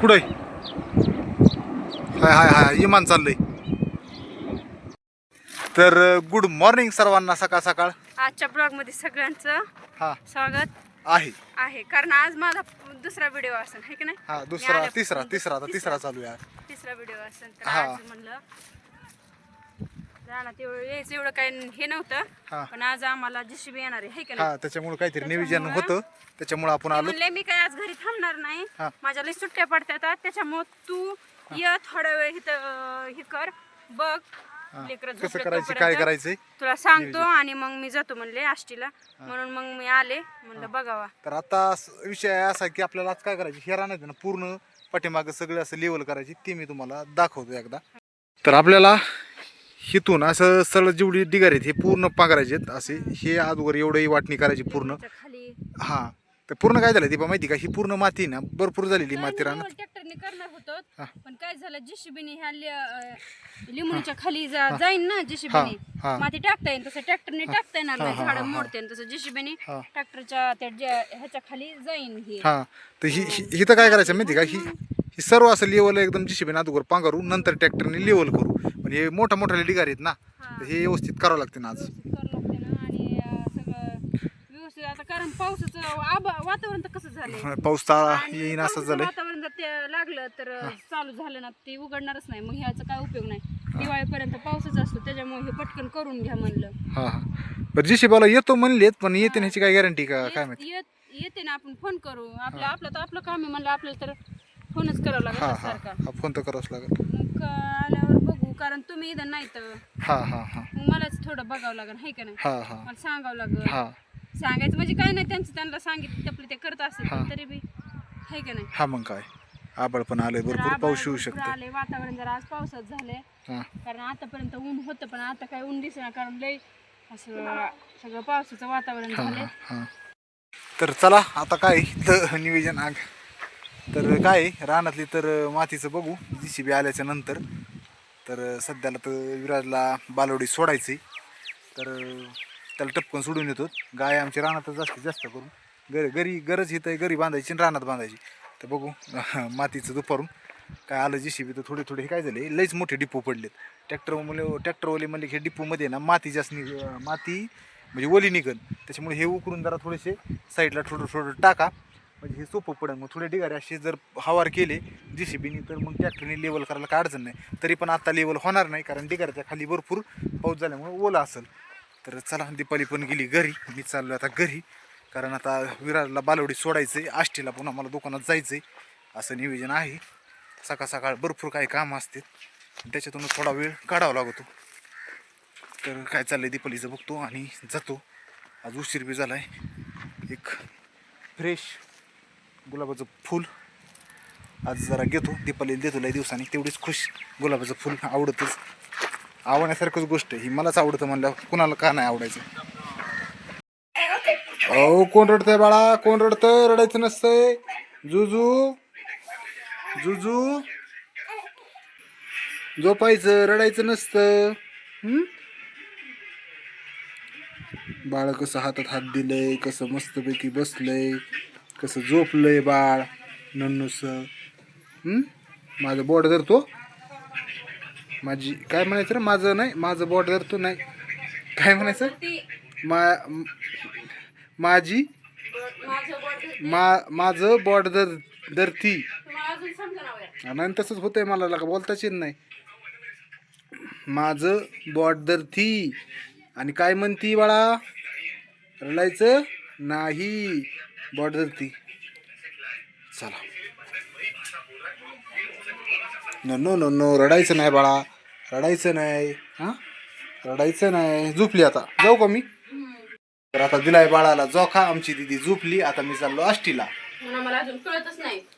कुठं हाय हाय हाय इमान चाललंय. तर गुड मॉर्निंग सर्वांना सकाळ सकाळ. आजच्या ब्लॉगमध्ये सगळ्यांचं हा. स्वागत. आहे. आहे. कारण आज माझा दुसरा व्हिडिओ असेल है की नाही? हा मी दुसरा तिसरा तिसरा आता तिसरा चालू आहे तिसरा व्हिडिओ असेल तर हा. आज म्हणलं एवढं यायचं एवढं काही हे. नव्हतं. पण आज आम्हाला जीसीबी येणार आहे है की नाही? हा त्याच्यामुळे काहीतरी नियोजन होतं. त्याच्यामुळे आपण ते आलो. म्हणले मी काय आज घरी थांबणार नाही. हा. माझ्या लई सुट्ट्या पडतात त्याच्यामुळं तू ये थोडा वेळ इथं हे कर बघ. लेकरं कसं झोपले करायचं काय तोपर्यंत. करायचंय? तुला सांगतो आणि मग मी जातो म्हणले आष्टीला. म्हणून मग मी आले म्हणलं बघावा. तर आता स- विषय असा की आपल्याला आज काय करायचं? हे राहणार ना पूर्ण पाठीमागं सगळं असं लेवल करायची ते मी तुम्हाला दाखवतो एकदा. तर आपल्याला हिथून असं सरळ जेवढी डिगार आहेत हे पूर्ण पांघरायचे आहेत. असे हे अगोदर एवढी वाटणी करायची पूर्ण. हा. तर पूर्ण काय झालं दीपा माहिती का? ही पूर्ण माती ना भरपूर झालेली माती राहणार. ट्रॅक्टरने करणार होतो. पण काय झालं जेसीबीने ह्या लि- लिंबूच्या खाली जा- जाईन ना जेसीबीने. हा. माती टाकता येईल तसं ट्रॅक्टरने टाकता येणार नाही झाडं. मोडते आणि तसं जेसीबीने हा. ट्रॅक्टरच्या त्या ज्या- ह्याच्या खाली जाईन हे. हा. तर ही ही- हिथं काय करायचं माहिती का? ही ही सर्व असं लेवल एकदम जीसीबी अगोदर पांघरू नंतर ट्रॅक्टरने लेवल करू. पण हे मोठ्या मोठ्या डिगार आहेत ना हा. तर हे व्यवस्थित करावं लागते ना आज. कारण पावसाचं वातावरण तर कसं झालंय? पाऊस ताळा येईन असं झालंय. वातावरण जर ते लागलं तर चालू झालं ना ते उघडणारच नाही. मग ह्याचा काय उपयोग नाही. दिवाळीपर्यंत पाऊसच असतो त्याच्यामुळे हे पटकन करून घ्या म्हणलं. हा हा. बरं जीसीबीला येतो म्हणलेत पण येते ह्याची काय गॅरंटी का? काय माहिती? येत येत- येते ना आपण फोन करू. आपलं आपलं तर आपलं काम आहे म्हणलं आपल्याला तर फोनच करावं लागेल हा ना हा. सारखा हा फोन तर करावंच लागेल. मग आल्यावर बघू कारण तुम्ही इथं नाही तर हा हा हा. मग मलाच थोडं बघावं लागेल हाय का नाही? हा हा. मला सांगावं लागेल. हा. सांगायचं म्हणजे काय नाही त्यांचं त्यांना सांगितलं आपलं ते करत असेल हा. पण तरी बी हाय का नाही? हा मग काय? आबळ पण आलंय जर भरपूर आभाळ पाऊस येऊ भरपूर शकते आले वातावरण जर आज पावसात झाले हा. कारण आतापर्यंत ऊन होतं पण आता काय ऊन दिसेना कारण लय असं सगळं पावसाचं वातावरण हा झालंय. हा. हा तर चला आता काय इथलं नियोजन आग तर काय आहे, रानातली तर मातीचं बघू. जी सी बी आल्याच्यानंतर. तर सध्याला तर विराजला बालवडी सोडायची तर त्याला टपकन सोडून येतो. गाय आमची रानातच जास्तीत जास्त करून. घरी घरी गरज इथं घरी बांधायची आणि रानात बांधायची. तर बघू मातीचं दुपारून. काय आलं जी सी बी तर थोडे थोडे हे काय झाले लईच मोठे डिपो पडलेत. ट्रॅक्टर मुले ट्रॅक्टरवाले म्हणले की हे डिपोमध्ये ना माती जास्त नि माती म्हणजे ओली निघन. त्याच्यामुळे हे उकरून जरा थोडेसे साईडला थोडं थोडं टाका. म्हणजे हे सोपं पडेल मग थोडे ढिगारे असे जर हवार केले जी सी बीने तर मग ट्रॅक्टरने लेवल करायला काय अडचण नाही. तरी पण आता लेवल होणार नाही कारण ढिगाऱ्याच्या खाली भरपूर पाऊस झाल्यामुळे ओला असेल. तर चला दीपाली पण गेली घरी. मी चाललो आता घरी. कारण आता विरारला बालवडी सोडायचं आहे आष्टीला पुन्हा मला दुकानात जायचं आहे असं नियोजन आहे. सकाळ सकाळ भरपूर काही कामं असते त्याच्यातून थोडा वेळ काढावा लागतो. तर काय चाललं आहे दीपालीचं बघतो आणि जातो. आज उशीर बी झाला आहे एक फ्रेश गुलाबाचं फूल आज जरा घेतो दीपालीला देतो लय दिवसाने तेवढीच खुश. गुलाबाचं फूल आवडतच. आवडण्यासारखंच गोष्ट आहे. ही मलाच आवडतं म्हणलं कुणाला का नाही आवडायचं? अहो कोण रडतंय बाळा? कोण रडतंय? रडायचं नसतंय. जुजू? जुजू? झोपायचं रडायचं नसतं. बाळ कसं हातात हात दिलंय कसं मस्तपैकी बसलंय. कसं झोपलंय बाळ नन्नूस. माझं बोट धरतो. माझी काय म्हणायचं रे? माझं नाही माझं बोट धरतो नाही. काय म्हणायचं? मा माझी? मा माझं बोट धर धरती. आणि तसंच होतंय मला लका बोलताच येत नाही. माझं बॉट धरती. आणि काय म्हणती बाळा? रडायचं नाही. बॉट धरती चला. नो नो नो नो रडायचं नाही बाळा. रडायचं नाही. हां? रडायचं नाही. झोपली आता. जाऊ का मी? तर आता दिलाय बाळाला जोखा आमची दिदी झोपली. आता मी चाललो आष्टीला.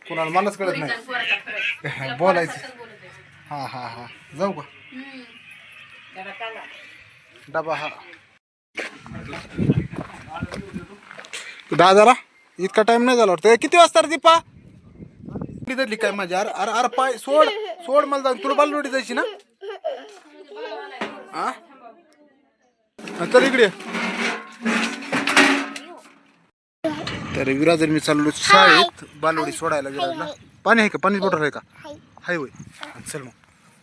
कुणाला मलाच कळत नाही. बोलायचं. हा हा हा. जाऊ का. डबा हा. दादाला इतका टाइम नाही झाला वाटतं. किती वाजता रे दीपा? धरली काय माझ्या अरे अरे अरे पाय सोड सोड मला जाऊन. तुला बालवडी जायची ना? हा चल इकडे. तर विराजर मी चाललो शाळेत. बालवडी सोडायला विराजला. पाणी आहे का? पाण्याची बॉटल आहे का? हाय. होय चल मग.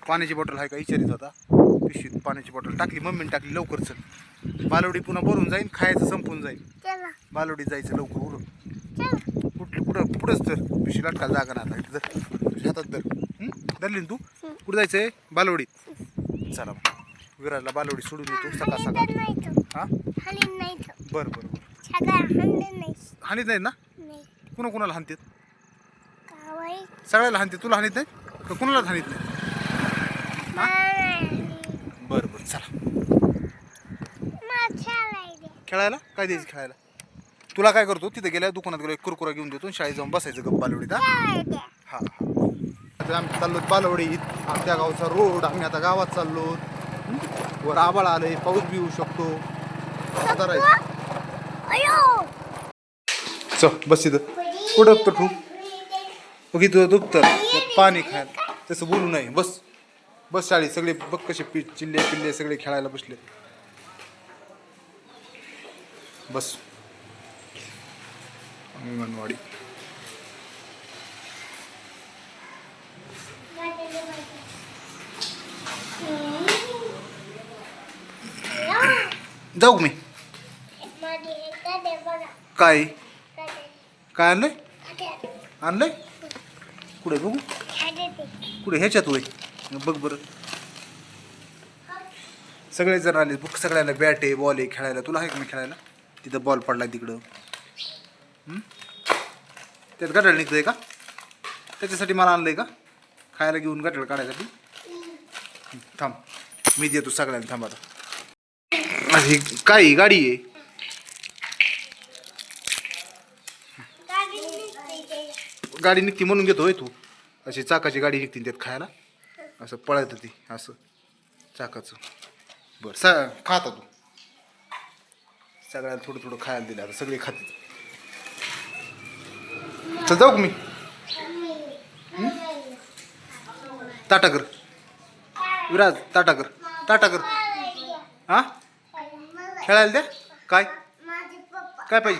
पाण्याची बॉटल आहे का? विचारित होता पिशवीत पाण्याची बॉटल टाकली. मम्मीने टाकली. लवकर चल. बालवडी पुन्हा भरून जाईल खायचं संपून जाईल बालवडीत जायचं लवकर उरून कुठलं कुठं पुढंच तर पिशवी लटकायला जागा नाही आता. इथं तुझ्या हातात धर. हं? धरली ना तू? कुठं जायचंय? बालवडीत चला मग. विराजला बालवडी सोडून येतो. सकाळ सकाळ. हा? बरं बरं बरं. हानीत नाहीत ना? कुणा कुणाला हानतात सगळ्याला हानते तुला हानीत नाही का कुणालाच हानीत नाही बरं बरं. चला. खेळायला? काय द्यायचं खेळायला? तुला काय करतो? तिथे गेल्या दुकानात गेलो एक कुरकुरा घेऊन देतो आणि शाळेत जाऊन बसायचं गप बालवडीत हा? हा हा. आम्ही चाललो बालवडीत. आमच्या गावचा रोड आम्ही आता गावात चाललो. वर आबाळ आलंय पाऊस बी येऊ शकतो. आता राहील. चल बस इथं. कुठं तर तू बघ इथं दुपतर पाणी खायला. तसं बोलू नये. बस. बस शाळेत. सगळे बघ कसे पि चिल्ले पिल्ले सगळे खेळायला बसले. बस. अंगणवाडी. जाऊ मी? काय? काय आणलंय? आणलंय? कुठे बघू? कुठे ह्याच्यात होय. बघ बरं. सगळेजण आले. बघ सगळ्याला बॅट आहे बॉल आहे खेळायला. तुला आहे का नाही खेळायला? तिथं बॉल पडला तिकडं. त्यात गटाळ आहे का? त्याच्यासाठी मला आणलंय का? खायला घेऊन गटाळ काढायसाठी? थांब. मी देतो सगळ्यांना थांब आता. अरे, काय गाडी आहे? गाडी निघती म्हणून घेतो तू. अशी चाकाची गाडी निघते त्यात खायला. असं पळत ती असं. चाकाचं. बरं सा खाता तू. सगळ्याला थोडं थोडं खायला दिलं आता सगळे खाते चल जाऊ का मी? ताटा कर. विराज ताटा कर. ताटा कर. हा? खेळायला द्या काय? काय पाहिजे?